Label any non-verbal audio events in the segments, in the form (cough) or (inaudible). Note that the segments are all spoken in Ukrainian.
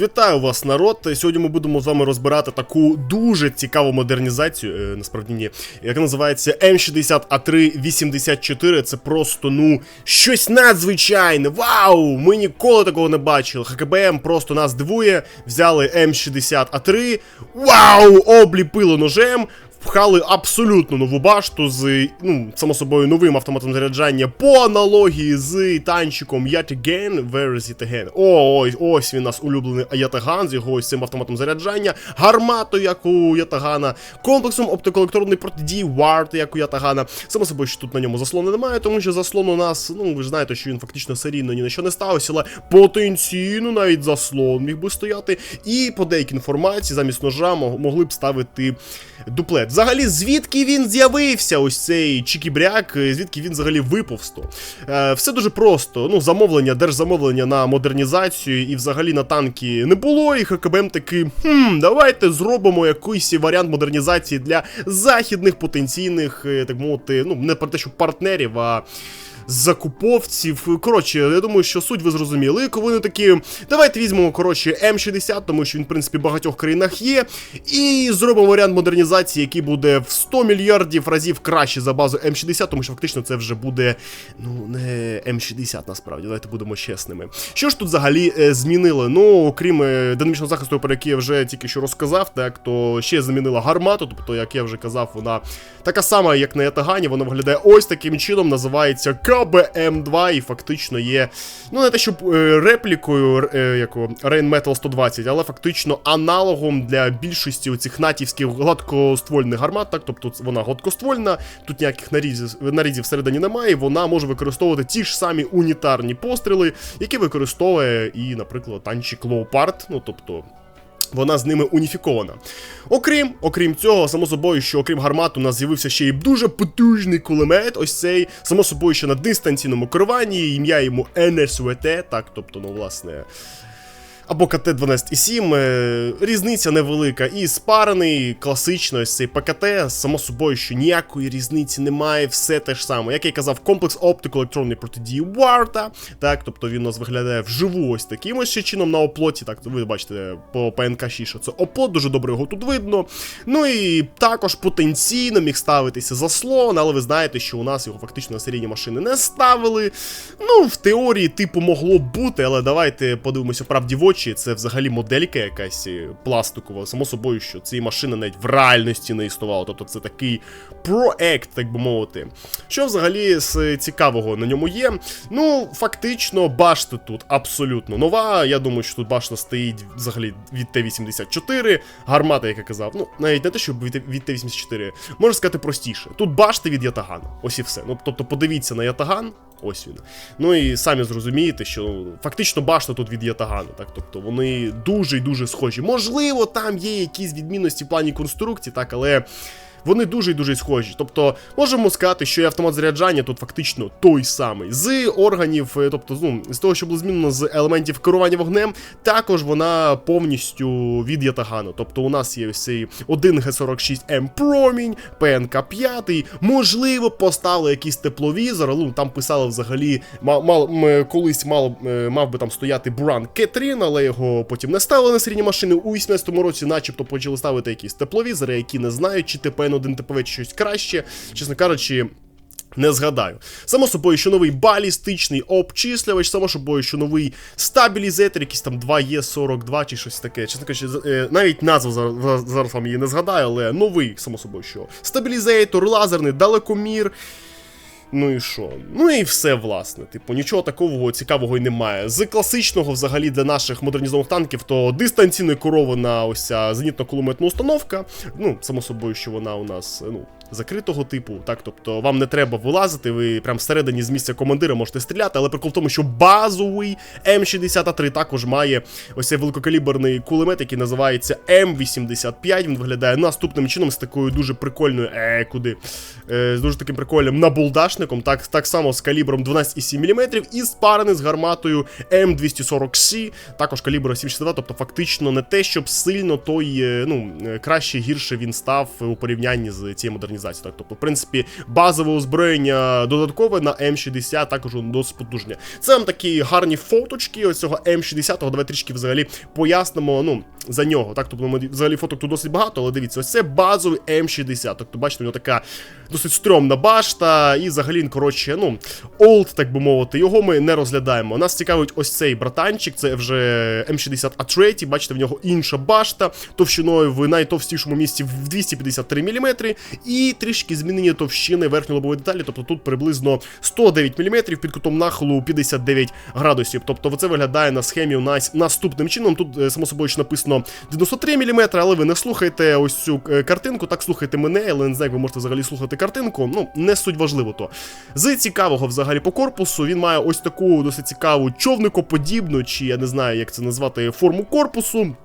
Вітаю вас, народ. Сьогодні ми будемо з вами розбирати таку дуже цікаву модернізацію, е, насправді ні, яка називається М60А384. Це просто ну щось надзвичайне. Вау! Ми ніколи такого не бачили. ХКБМ просто нас дивує. Взяли М60А3. Вау! Обліпило ножем. Впхали абсолютно нову башту з, ну, само собою, новим автоматом заряджання по аналогії з танчиком Yataghan. Where is it again? О, ось, ось він наш улюблений Ятаган з його ось цим автоматом заряджання, гарматою, як у Ятагана, комплексом оптикоелектронної протидії Ward, як у Ятагана. Само собою, що тут на ньому заслону немає, тому що заслон у нас, ну ви ж знаєте, що він фактично серійно ні на що не ставився, але потенційно навіть заслон міг би стояти. І по деякій інформації замість ножа могли б ставити дуплет. Взагалі, звідки він з'явився, ось цей чікібряк, е, звідки він взагалі виповсто. Е, все дуже просто. Ну, замовлення, держзамовлення на модернізацію і взагалі на танки не було. І ХКБМ таки, хм, давайте зробимо якийсь варіант модернізації для західних потенційних, е, так мовити, ну, не про те, що партнерів, а закуповців. Коротше, я думаю, що суть ви зрозуміли. Коли вони такі, давайте візьмемо, коротше, М60, тому що він, в принципі, в багатьох країнах є. І зробимо варіант модернізації, який буде в 100 мільярдів разів краще за базу М60, тому що фактично це вже буде, ну, не М60 насправді, давайте будемо чесними. Що ж тут взагалі е, змінили? Ну, окрім е, динамічного захисту, про який я вже тільки що розказав, так, то ще змінила гармату, тобто, як я вже казав, вона така сама, як на Ятагані, вона виглядає ось таким чином, називається КБМ2 і фактично є, ну не те, щоб е, реплікою е, якого, Rain Metal 120, але фактично аналогом для більшості оцих натівських гладкоствольних гармат, так, тобто вона гладкоствольна, тут ніяких нарізів, нарізів всередині немає, вона може використовувати ті ж самі унітарні постріли, які використовує і, наприклад, танчик Leopard, ну тобто вона з ними уніфікована. Окрім, окрім цього, само собою, що окрім гармат, у нас з'явився ще й дуже потужний кулемет. Ось цей, само собою, що на дистанційному керуванні, ім'я йому НСВТ, так, тобто, ну, власне. Або КТ-12,7, е, різниця невелика. І спарений, класично, ось цей ПКТ, само собою, що ніякої різниці немає, все те ж саме. Як я казав, комплекс оптико-електронної протидії Варта. Так, тобто він у нас виглядає вживу ось таким ось чином на оплоті. Так, ви бачите по ПНК 6, що це оплот, дуже добре його тут видно. Ну і також потенційно міг ставитися заслон, але ви знаєте, що у нас його фактично на серійні машини не ставили. Ну, в теорії, типу, могло бути, але давайте подивимося правді в очі. Це взагалі моделька якась е, пластикова. Само собою, що цієї машини навіть в реальності не існувало. Тобто це такий проект, так би мовити. Що взагалі з цікавого на ньому є? Ну, фактично, башта тут абсолютно нова. Я думаю, що тут башта стоїть взагалі від Т-84. Гармата, як я казав, ну, навіть не те, що від, від Т-84, можна сказати простіше. Тут башти від Ятагана. Ось і все. Ну, тобто, подивіться на Ятаган. Ось він. Ну і самі зрозумієте, що фактично башта тут від Ятагану, так? Тобто вони дуже і дуже схожі. Можливо, там є якісь відмінності в плані конструкції, так, але. Вони дуже і дуже схожі. Тобто, можемо сказати, що і автомат заряджання тут фактично той самий. З органів, е, тобто, ну, з того, що було змінено з елементів керування вогнем, також вона повністю від Ятагану. Тобто, у нас є ось цей 1 Г46М промінь, ПНК 5, можливо, поставили якийсь тепловізор, ну, там писали взагалі, мал, мал, колись мало, е, мав би там стояти Буран Кетрін, але його потім не ставили на серійні машини. У 18-му році, начебто, почали ставити якісь тепловізори, які не знають, чи ТПН 1 ТПВ чи щось краще, чесно кажучи. Не згадаю. Само собою, що новий балістичний обчислювач, само собою, що новий стабілізатор, якийсь там 2Е42 чи щось таке. Чесно кажучи, е, навіть назву зараз, зараз вам її не згадаю, але новий, само собою, що. Стабілізатор, лазерний, далекомір. Ну і що? Ну і все, власне. Типу, нічого такого цікавого й немає. З класичного, взагалі, для наших модернізованих танків, то дистанційно керована ось ця зенітно-кулеметна установка. Ну, само собою, що вона у нас, ну. Закритого типу, так, тобто вам не треба вилазити, ви прям всередині з місця командира можете стріляти, але прикол в тому, що базовий М63 також має ось цей великокаліберний кулемет, який називається М85. Він виглядає наступним чином з такою дуже прикольною, е, куди? Е, з дуже таким прикольним набулдашником, так, так само з калібром 12,7 мм і спарений з гарматою М240C, також калібру 762, тобто фактично не те, щоб сильно той, е, ну, е, краще гірше він став у порівнянні з цією модернізацією. Модернізація. Так, тобто, в принципі, базове озброєння додаткове на М60 також досить потужне. Це вам такі гарні фоточки ось цього М60. Давай трішки взагалі пояснимо. Ну, за нього. Так, тобто взагалі фоток тут досить багато, але дивіться, ось це базовий М60. Тобто, бачите, у нього така досить стрьомна башта, і взагалі коротше, ну, олд, так би мовити, його ми не розглядаємо. Нас цікавить ось цей братанчик, це вже М60 А3, бачите, в нього інша башта, товщиною в найтовстішому місці в 253 мм, і трішки змінені товщини верхньої лобової деталі, тобто тут приблизно 109 мм під кутом нахилу 59 градусів. Тобто це виглядає на схемі у нас наступним чином. Тут, е, само собою, написано 93 мм, але ви не слухаєте ось цю е, картинку, так слухайте мене, але не знаю, як ви можете взагалі слухати картинку. Ну, не суть важливо то. З цікавого взагалі по корпусу він має ось таку досить цікаву човникоподібну, чи я не знаю, як це назвати, форму корпусу.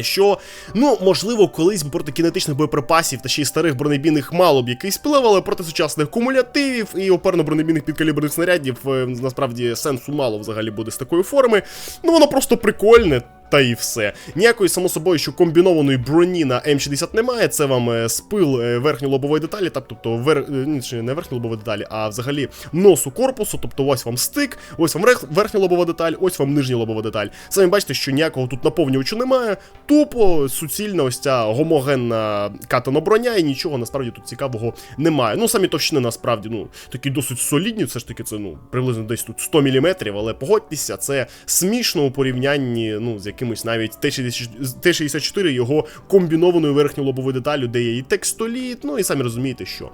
Що, ну, можливо, колись проти кінетичних боєприпасів та ще й старих бронебійних мало б якийсь вплив, але проти сучасних кумулятивів і оперно-бронебійних підкаліберних снарядів е, насправді сенсу мало взагалі буде з такої форми. Ну, воно просто прикольне. Та і все. Ніякої, само собою, що комбінованої броні на М60 немає. Це вам е, спил е, верхньої лобової деталі, так, тобто вер... е, не верхньої лобової деталі, а взагалі носу корпусу. Тобто ось вам стик, ось вам верхня лобова деталь, ось вам нижня лобова деталь. Самі бачите, що ніякого тут наповнювачу немає. Тупо суцільна ось ця гомогенна катана броня, і нічого насправді тут цікавого немає. Ну, самі товщини насправді ну, такі досить солідні, все ж таки, це ну, приблизно десь тут 100 мм, але погодьтеся, це смішно у порівнянні ну, з якимось навіть Т-64 його комбінованою верхньою лобовою деталю, де є і текстоліт, ну і самі розумієте, що.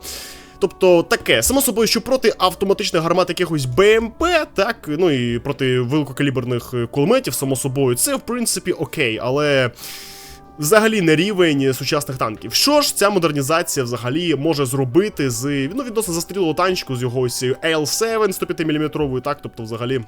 Тобто таке, само собою, що проти автоматичних гармат якихось БМП, так, ну і проти великокаліберних кулеметів, само собою, це в принципі окей, але. Взагалі не рівень сучасних танків. Що ж ця модернізація взагалі може зробити з ну, відносно застрілого танчику з його ось L7 105 мм, так, тобто, взагалі.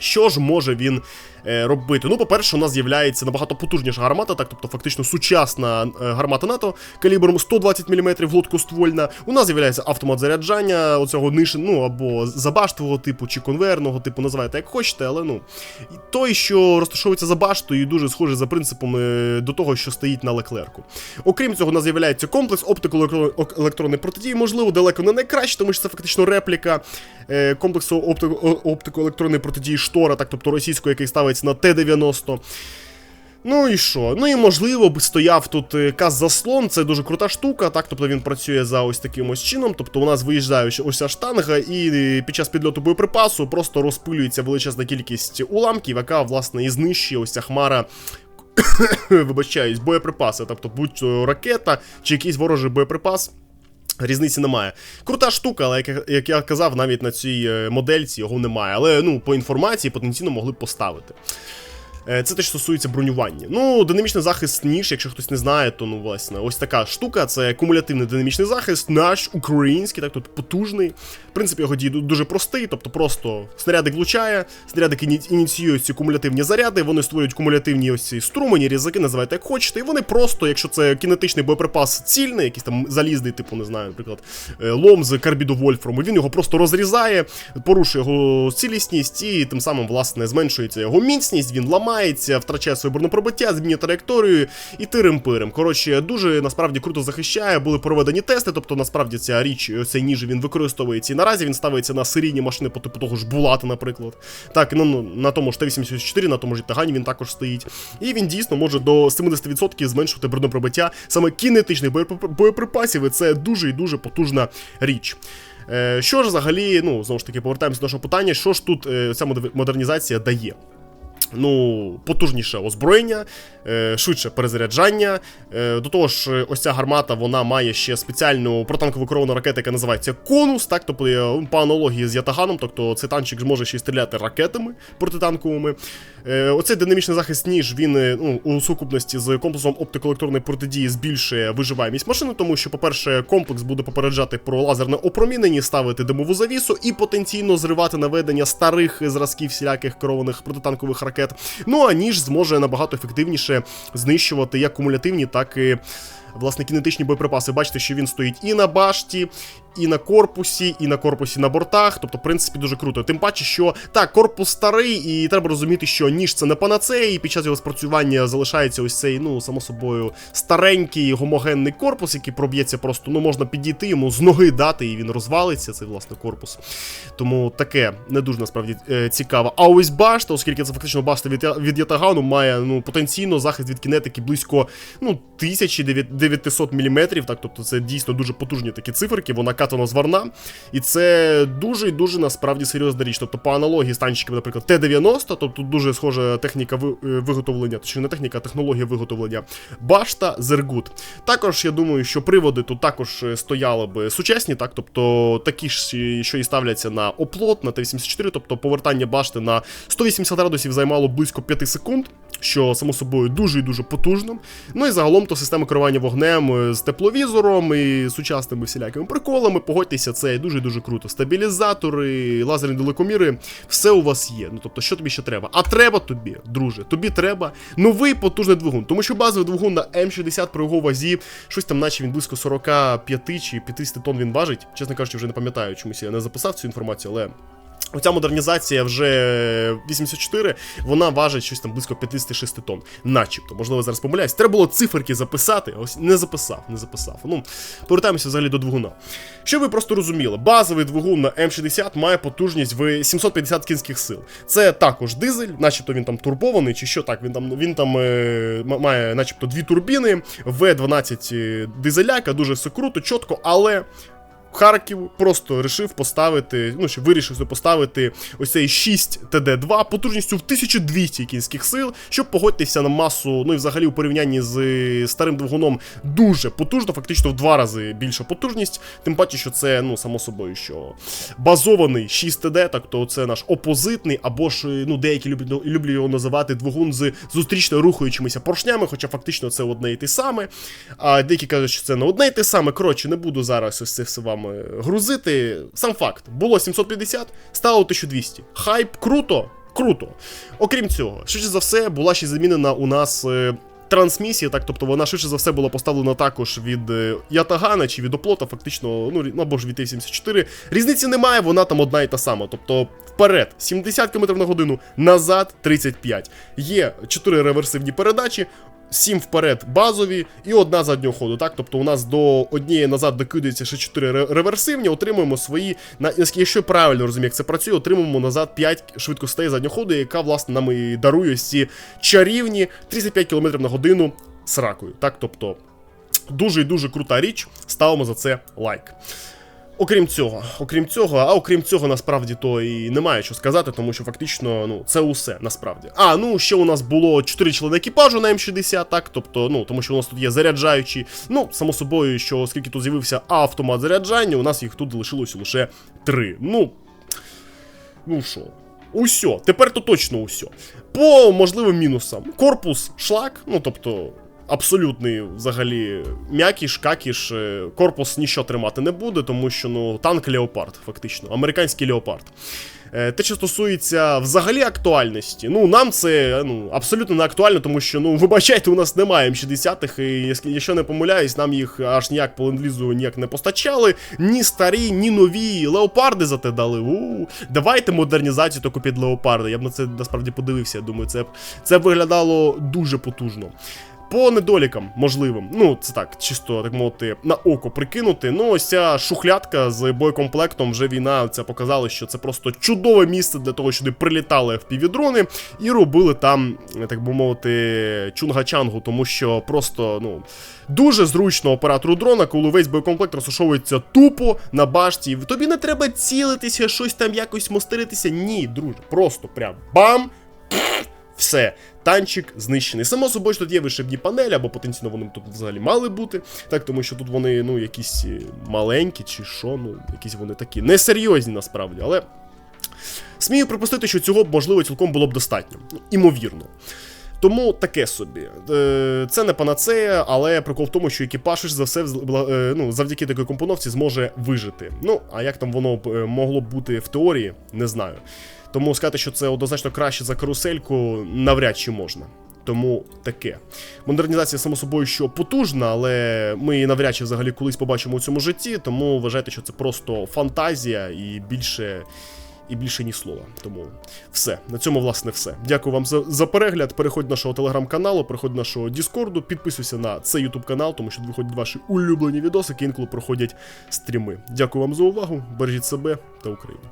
Що ж може він е, робити? Ну, по-перше, у нас з'являється набагато потужніша гармата, так, тобто фактично сучасна е, гармата НАТО калібром 120 мм гладкоствольна. У нас з'являється автомат заряджання оцього ниш, ну або забаштового типу чи конверного типу, називайте як хочете, але ну той, що розташовується за баштою, дуже схожий за принципом е, до того, що стоїть на леклерку. Окрім цього, у нас з'являється комплекс оптико-електронної протидії, можливо, далеко не найкраще, тому що це фактично репліка е, комплексу оптико-електронної протидії штора, так тобто російської, який ставиться на Т-90. Ну і що? Ну і можливо б стояв тут е, каз-заслон, це дуже крута штука, так, тобто він працює за ось таким ось чином. Тобто у нас виїжджає ось ця штанга, і під час підльоту боєприпасу просто розпилюється величезна кількість уламків, яка, власне, і знищує ось ця хмара. (coughs) Вибачаюсь, боєприпаси, тобто будь-то ракета чи якийсь ворожий боєприпас. Різниці немає. Крута штука, але як, я казав, навіть на цій е, модельці його немає. Але ну, по інформації потенційно могли б поставити. Е, це те, що стосується бронювання. Ну, динамічний захист ніж, якщо хтось не знає, то ну власне ось така штука. Це кумулятивний динамічний захист, наш український, так тут потужний. В принципі, його дій дуже простий, тобто просто снарядик влучає, снарядик ініціює ці кумулятивні заряди, вони створюють кумулятивні ось ці струмені, різаки, називайте як хочете. І вони просто, якщо це кінетичний боєприпас цільний, якийсь там залізний, типу, не знаю, наприклад, е, лом з карбіду Вольфрому, він його просто розрізає, порушує його цілісність і тим самим, власне, зменшується його міцність, він ламає ламається, втрачає своє бронепробиття, змінює траєкторію і тирим-пирим. Коротше, дуже насправді круто захищає. Були проведені тести, тобто насправді ця річ, цей ніж він використовується і наразі він ставиться на серійні машини по типу того ж Булата, наприклад. Так, ну, ну на тому ж Т-84, на тому ж Тагані він також стоїть. І він дійсно може до 70% зменшувати бронепробиття саме кінетичних боєприпасів, і це дуже і дуже потужна річ. Е, що ж взагалі, ну знову ж таки, повертаємося до нашого питання, що ж тут е, ця модернізація дає? Ну, потужніше озброєння, е, швидше перезаряджання. Е, до того ж, ось ця гармата вона має ще спеціальну протанкову керовану ракету, яка називається конус, так, тобто е, по аналогії з Ятаганом, тобто цей танчик зможе ще й стріляти ракетами протитанковими. Оцей динамічний захист ніж він ну, у сукупності з комплексом оптикоелектронної протидії збільшує виживаємість машини, тому що, по-перше, комплекс буде попереджати про лазерне опромінення, ставити димову завісу і потенційно зривати наведення старих зразків всіляких керованих протитанкових ракет. Ну а ніж зможе набагато ефективніше знищувати як кумулятивні, так і власне кінетичні боєприпаси. Бачите, що він стоїть і на башті, і на корпусі, і на корпусі на бортах. Тобто, в принципі, дуже круто. Тим паче, що так, корпус старий, і треба розуміти, що ніж це не панацея, і під час його спрацювання залишається ось цей, ну, само собою, старенький гомогенний корпус, який проб'ється просто, ну, можна підійти йому з ноги дати, і він розвалиться, цей власне корпус. Тому таке не дуже насправді е, цікаво. А ось башта, оскільки це фактично башта від, від Ятагану, має ну, потенційно захист від кінетики близько ну, 1900 мм. Так, тобто це дійсно дуже потужні такі циферки, вона катана зварна. І це дуже і дуже насправді серйозна річ. Тобто, по аналогії з танчиками, наприклад, Т-90, тобто тут дуже схожа техніка е, виготовлення, точніше не техніка, а технологія виготовлення. Башта Зергут. Також я думаю, що приводи тут також е, стояли б сучасні, так, тобто такі ж, е, що і ставляться на оплот, на Т-84, тобто повертання башти на 180 градусів займало близько 5 секунд, що само собою дуже і дуже потужно. Ну і загалом то система керування вогнем е, з тепловізором і сучасними всілякими приколами. Погодьтеся, це дуже і дуже круто. Стабілізатори, лазерні далекоміри, все у вас є. Ну тобто, що тобі ще треба? А треба тобі, друже, тобі треба новий потужний двигун. Тому що базовий двигун на М60 при його вазі, щось там, наче він близько 45 чи 50 тонн він важить. Чесно кажучи, вже не пам'ятаю, чомусь я не записав цю інформацію, але. Оця модернізація вже 84, вона важить щось там близько 56 тонн. Начебто, можливо, зараз помиляюсь. Треба було циферки записати, ось не записав, не записав. Ну, повертаємося взагалі до двигуна. Щоб ви просто розуміли, базовий двигун на М60 має потужність в 750 кінських сил. Це також дизель, начебто він там турбований, чи що так, він там він там е, має, начебто, дві турбіни, В12 е, дизеляка, дуже все круто, чітко, але. Харків просто вирішив поставити, ну що вирішив поставити ось цей 6 ТД2 потужністю в 1200 кінських сил, щоб погодьтеся на масу, ну і взагалі у порівнянні з старим двигуном дуже потужно, фактично в два рази більша потужність. Тим паче, що це, ну, само собою, що базований 6 ТД, так то це наш опозитний, або ж ну, деякі люблять, люблять його називати двигун з зустрічно рухаючимися поршнями, хоча фактично це одне і те саме. А деякі кажуть, що це не одне і те саме. Коротше, не буду зараз ось це все вам е, грузити. Сам факт, було 750, стало 1200. Хайп круто, круто. Окрім цього, швидше за все, була ще замінена у нас. е, Трансмісія, так, тобто вона швидше за все була поставлена також від е, Ятагана чи від оплота, фактично, ну або ж від Т-74. Різниці немає, вона там одна і та сама. Тобто вперед 70 км на годину, назад 35. Є 4 реверсивні передачі. 7 вперед базові і одна заднього ходу. Так, тобто у нас до однієї назад докидається ще 4 реверсивні, отримуємо свої. Якщо правильно розумію, як це працює, отримуємо назад 5 швидкостей заднього ходу, яка власне нам і дарує ці чарівні 35 км на годину з ракою. Так, тобто дуже і дуже крута річ. Ставимо за це лайк. Окрім цього, окрім цього, а окрім цього, насправді то і немає що сказати, тому що фактично, ну, це усе насправді. А, ну ще у нас було 4 члени екіпажу на М60, так, тобто, ну, тому що у нас тут є заряджаючі. Ну, само собою, що оскільки тут з'явився автомат заряджання, у нас їх тут залишилося лише 3. Ну. Ну що, усьо, тепер то точно усьо. По можливим мінусам. Корпус шлак, ну тобто. Абсолютний взагалі м'якіш, какіш, е, корпус нічого тримати не буде, тому що ну танк Леопард, фактично, американський Леопард. Е, Те, що стосується взагалі актуальності, ну нам це ну, абсолютно не актуально, тому що, ну, (laughs) вибачайте, у нас немає М60-х, і якщо не помиляюсь, нам їх аж ніяк по ленд-лізу ніяк не постачали. Ні старі, ні нові леопарди зате дали. У, давайте модернізацію таку під леопарди. Я б на це насправді подивився. Я думаю, це б це б виглядало дуже потужно. По недолікам можливим, ну це так, чисто так мовити, на око прикинути. Ну, ось ця шухлядка з боєкомплектом, вже війна це показала, що це просто чудове місце для того, щоб прилітали FPV-дрони і робили там, так би мовити, чунгачангу, тому що просто, ну, дуже зручно оператору дрона, коли весь боєкомплект розташовується тупо на башті. Тобі не треба цілитися, щось там якось мостеритися. Ні, друже, просто прям бам! Все, танчик знищений. Само собою, тут є вишибні панелі, або потенційно вони тут взагалі мали бути. Так, тому що тут вони, ну, якісь е, маленькі чи що, ну, якісь вони такі несерйозні насправді, але. Смію припустити, що цього можливо цілком було б достатньо. Ну, Імовірно. Тому таке собі. Е, Це не панацея, але прикол в тому, що екіпаж за все е, ну, завдяки такій компоновці зможе вижити. Ну, а як там воно могло б бути в теорії, не знаю. Тому сказати, що це однозначно краще за карусельку, навряд чи можна. Тому таке. Модернізація, само собою, що потужна, але ми її навряд чи взагалі колись побачимо у цьому житті, тому вважайте, що це просто фантазія і більше. І більше ні слова. Тому все. На цьому, власне, все. Дякую вам за, за перегляд. Переходь до нашого телеграм-каналу, переходь до нашого Діскорду, підписуйся на цей ютуб канал, тому що виходять ваші улюблені відосики, інколи проходять стріми. Дякую вам за увагу. Бережіть себе та Україну.